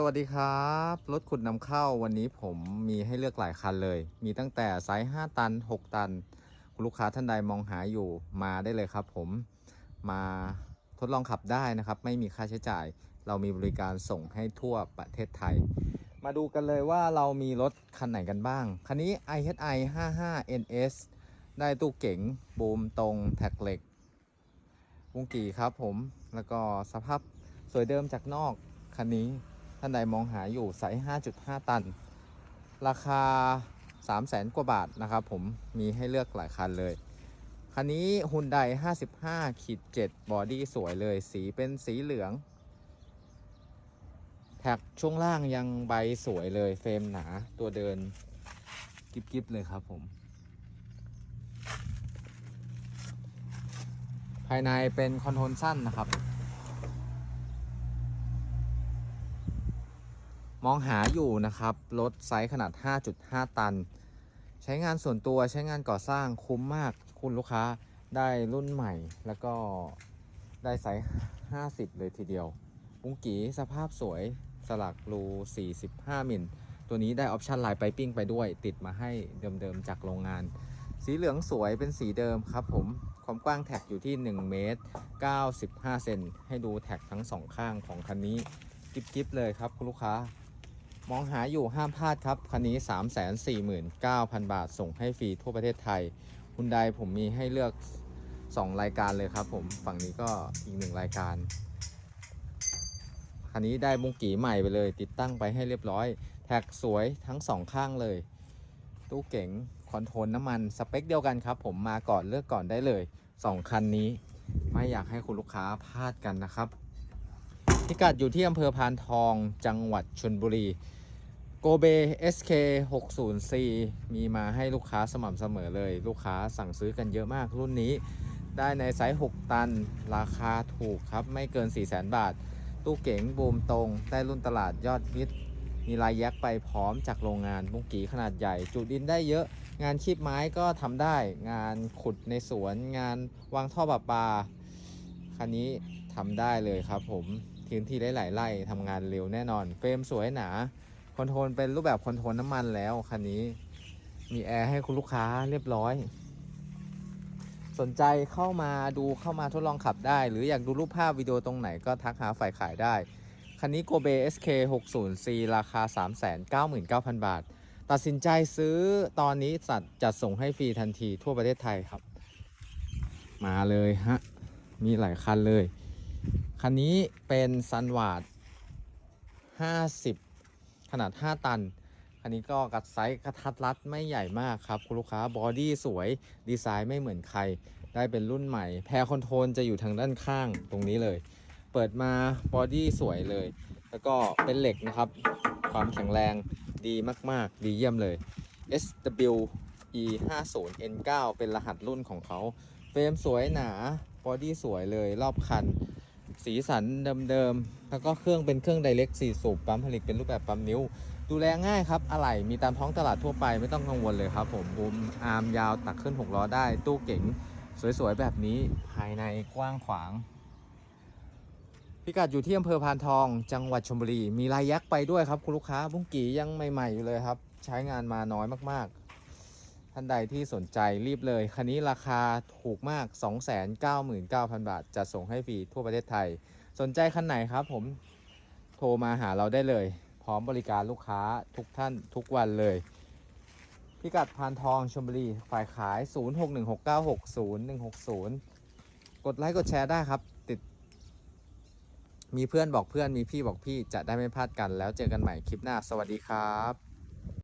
สวัสดีครับ รถขุดนำเข้าวันนี้ผมมีให้เลือกหลายคันเลย มีตั้งแต่ไซส์ 5 ตัน 6 ตันคุณลูกค้าท่านใดมองหาอยู่มาได้เลยครับผมมาทดลองขับได้นะครับ ไม่มีค่าใช้จ่าย เรามีบริการส่งให้ทั่วประเทศไทย มาดูกันเลยว่าเรามีรถคันไหนกันบ้าง คันนี้ IHI 55 NS ได้ตู้เก๋งบูมตรงแท็กเหล็กวงกี่ครับผมแล้วก็สภาพสวยเดิมจากนอกคันนี้ ท่านใดมองหาอยู่ไซส์ 5.5 ตัน ราคา 3 0 0แสนกว่าบาทนะครับผมมีให้เลือกหลายคันเลย คันนี้ฮุนได55ขีด7บอดี้สวยเลย สีเป็นสีเหลือง แท็กช่วงล่างยังใบสวยเลยเฟรมหนาตัวเดินกิบๆเลยครับผม ภายในเป็นคอนโทรลสั้นนะครับ มองหาอยู่นะครับ รถไซส์ขนาด 5.5 ตัน ใช้งานส่วนตัวใช้งานก่อสร้างคุ้มมากคุณลูกค้าได้รุ่นใหม่แล้วก็ได้ไซส์ 50 เลยทีเดียว ปุ้งกีสภาพสวยสลักรู 45 มิล ตัวนี้ได้ออปชันลายไปปิ้งไปด้วย ติดมาให้เดิมๆจากโรงงาน สีเหลืองสวยเป็นสีเดิมครับผม ความกว้างแท็กอยู่ที่1เมตร95 เซนให้ดูแท็กทั้งสองข้างของคันนี้ กิ๊บๆเลยครับคุณลูกค้า มองหาอยู่ห้ามพลาดครับ คันนี้ 349,000 บาท ส่งให้ฟรีทั่วประเทศไทยคุณไดผมมีให้เลือก 2 รายการเลยครับผม ฝั่งนี้ก็อีกหนึ่งรายการ คันนี้ได้บุงกีใหม่ไปเลย ติดตั้งไปให้เรียบร้อย แท็กสวยทั้งสองข้างเลย ตู้เก๋งคอนโทรลน้ำมันสเปคเดียวกันครับ ผมมาก่อนเลือกก่อนได้เลย 2 คันนี้ ไม่อยากให้คุณลูกค้าพลาดกันนะครับ พิกัดอยู่ที่อำเภอพานทองจังหวัดชนบุรีโกเบ SK 60C มีมาให้ลูกค้าสม่ำเสมอเลย ลูกค้าสั่งซื้อกันเยอะมากรุ่นนี้ ได้ในไซส์ 6 ตัน ราคาถูกครับ ไม่เกิน 400,000 บาท ตู้เก๋งบูมตรง ได้รุ่นตลาดยอดฮิตมีลายแยกไปพร้อมจากโรงงานบุ้งกีขนาดใหญ่ จุดินได้เยอะ งานคีบไม้ก็ทำได้ งานขุดในสวน งานวางท่อประปา คันนี้ทำได้เลยครับผม พื้นที่หลายๆไร่ทำงานเร็วแน่นอน เฟรมสวยหนาคอนโทรลเป็นรูปแบบคอนโทรลน้ำมันแล้วคันนี้ มีแอร์ให้คุณลูกค้าเรียบร้อย สนใจเข้ามาดูเข้ามาทดลองขับได้ หรืออยากดูรูปภาพวิดีโอตรงไหนก็ทักหาฝ่ายขายได้ คันนี้ Go b SK 60C ราคา 399,000 บาท ตัดสินใจซื้อตอนนี้จัดจัดส่งให้ฟรีทันทีทั่วประเทศไทยครับ มาเลยฮะ มีหลายคันเลย คันนี้เป็นซันวาด50 ขนาด 5 ตัน คันนี้ก็กัดไซส์กระทัดรัดไม่ใหญ่มากครับ คุณลูกค้าบอดี้สวยดีไซน์ไม่เหมือนใคร ได้เป็นรุ่นใหม่ แพรคอนโทรลจะอยู่ทางด้านข้างตรงนี้เลย เปิดมาบอดี้สวยเลย แล้วก็เป็นเหล็กนะครับ ความแข็งแรงดีมาก ๆ ดีเยี่ยมเลย SW E 5 0 N 9เป็นรหัสรุ่นของเขา เฟรมสวยหนา บอดี้สวยเลย รอบคัน สีสันเดิมๆ แล้วก็เครื่องเป็นเครื่องไดเ c ก4สูบปั๊มผลิตเป็นรูปแบบปั๊มนิ้ว ดูแลง่ายครับ อะไหล่มีตามท้องตลาดทั่วไปไม่ต้องกังวลเลยครับผมบูมอาร์มยาวตักขึ้น 6 ล้อได้ ตู้เก๋งสวยๆ แบบนี้ภายในกว้างขวาง พิกัดอยู่ที่อำเภอพานทอง จังหวัดชลบุรี มีลายยักษ์ไปด้วยครับคุณลูกค้าบุ้งกียังใหม่ๆอยู่เลยครับ ใช้งานมาน้อยมากๆ ท่านใดที่สนใจรีบเลย คันนี้ราคาถูกมาก 299,000 บาท จะส่งให้ฟรีทั่วประเทศไทย สนใจคันไหนครับผมโทรมาหาเราได้เลย พร้อมบริการลูกค้าทุกท่านทุกวันเลย พิกัดพานทองชลบุรี ฝ่ายขาย 0616960160 กดไลค์กดแชร์ได้ครับ ติด มีเพื่อนบอกเพื่อนมีพี่บอกพี่จะได้ไม่พลาดกัน แล้วเจอกันใหม่คลิปหน้า สวัสดีครับ